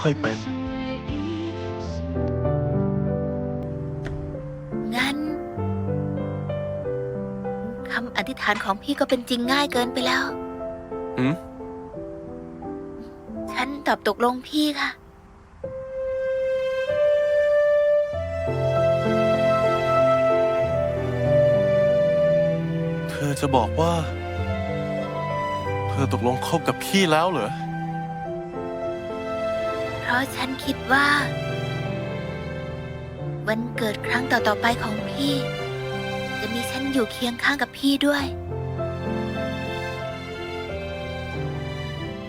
ค่อยเป็น งั้นคำอธิษฐานของพี่ก็เป็นจริงง่ายเกินไปแล้วหืมฉันตอบตกลงพี่ค่ะ เธอจะบอกว่า เธอตกลงคบกับพี่แล้วเหรอเพ ราะฉันคิดว่า วันเกิดครั้งต่อๆไปของพี่ จะมีฉันอยู่เคียงข้างกับพี่ด้วย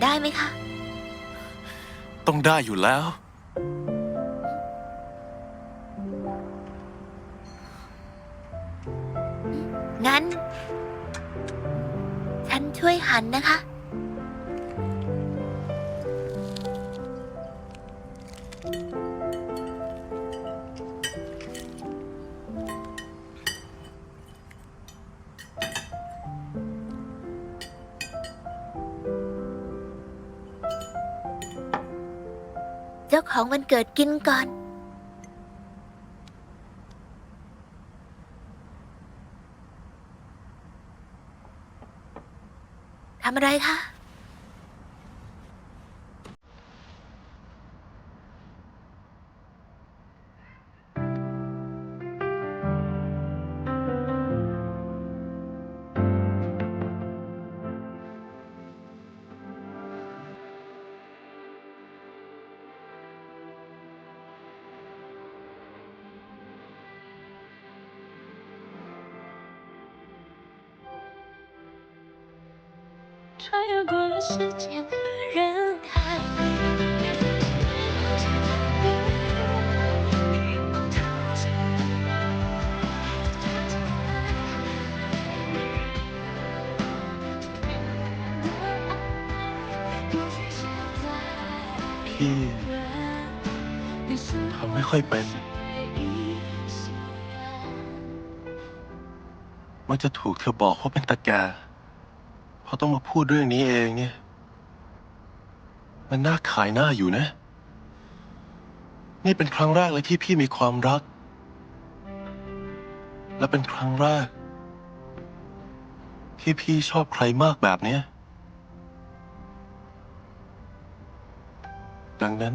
ได้ไหมคะ ต้องได้อยู่แล้ว งั้น ฉันช่วยหันนะคะ เจ้าของวันเกิดกินก่อน ทำอะไรคะ 穿越过了时间和人海。พี่ทำไม่ค่อยเป็น มันจะถูกเธอบอกว่าเป็นตาแก พอต้องมาพูดเรื่องนี้เองเนี่ย มันน่าขายหน้าอยู่นะ นี่เป็นครั้งแรกเลยที่พี่มีความรัก และเป็นครั้งแรก ที่พี่ชอบใครมากแบบเนี้ยดังนั้น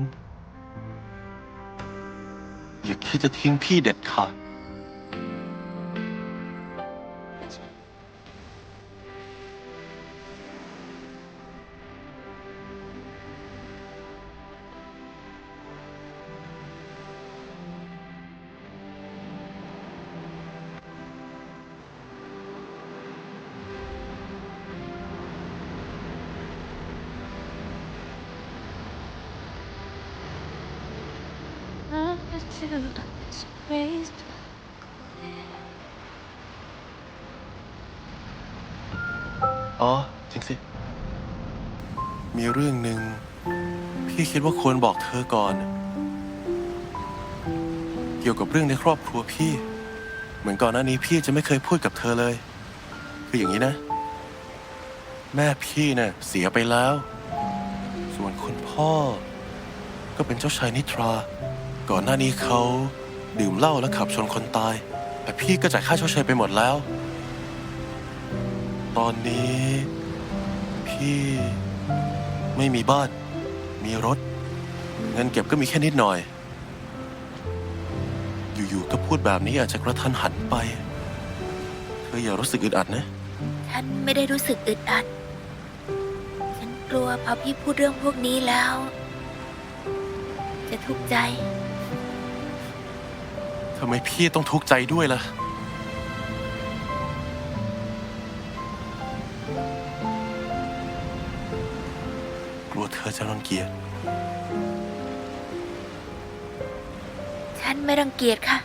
อย่าคิดจะทิ้งพี่เด็ดขาด Multitude is raised อ๋อ จริงสิ มีเรื่องหนึ่งพี่คิดว่าควรบอกเธอก่อน เกี่ยวกับเรื่องในครอบครัวพี่ เหมือนก่อนหน้านี้พี่จะไม่เคยพูดกับเธอเลย คืออย่างนี้นะ แม่พี่เนะ่ะเสียไปแล้ว ส่วนคุณพ่อ ก็เป็นเจ้าชายนิทรา ก่อนหน้านี้เขาดื่มเหล้าและขับชนคนตาย แต่พี่ก็จ่ายค่าชดเชยไปหมดแล้ว ตอนนี้ พี่ไม่มีบ้าน มีรถ เงินเก็บก็มีแค่นิดหน่อย อยู่ๆก็พูดแบบนี้อาจจะกระทันหันไป เธออย่ารู้สึกอึดอัดนะ ฉันไม่ได้รู้สึกอึดอัด ฉันกลัวพอพี่พูดเรื่องพวกนี้แล้ว จะทุกข์ใจ ทำไมพี่ต้องทุกข์ใจด้วยล่ะ กลัวเธอจะรังเกียจ ฉันไม่รังเกียจค่ะ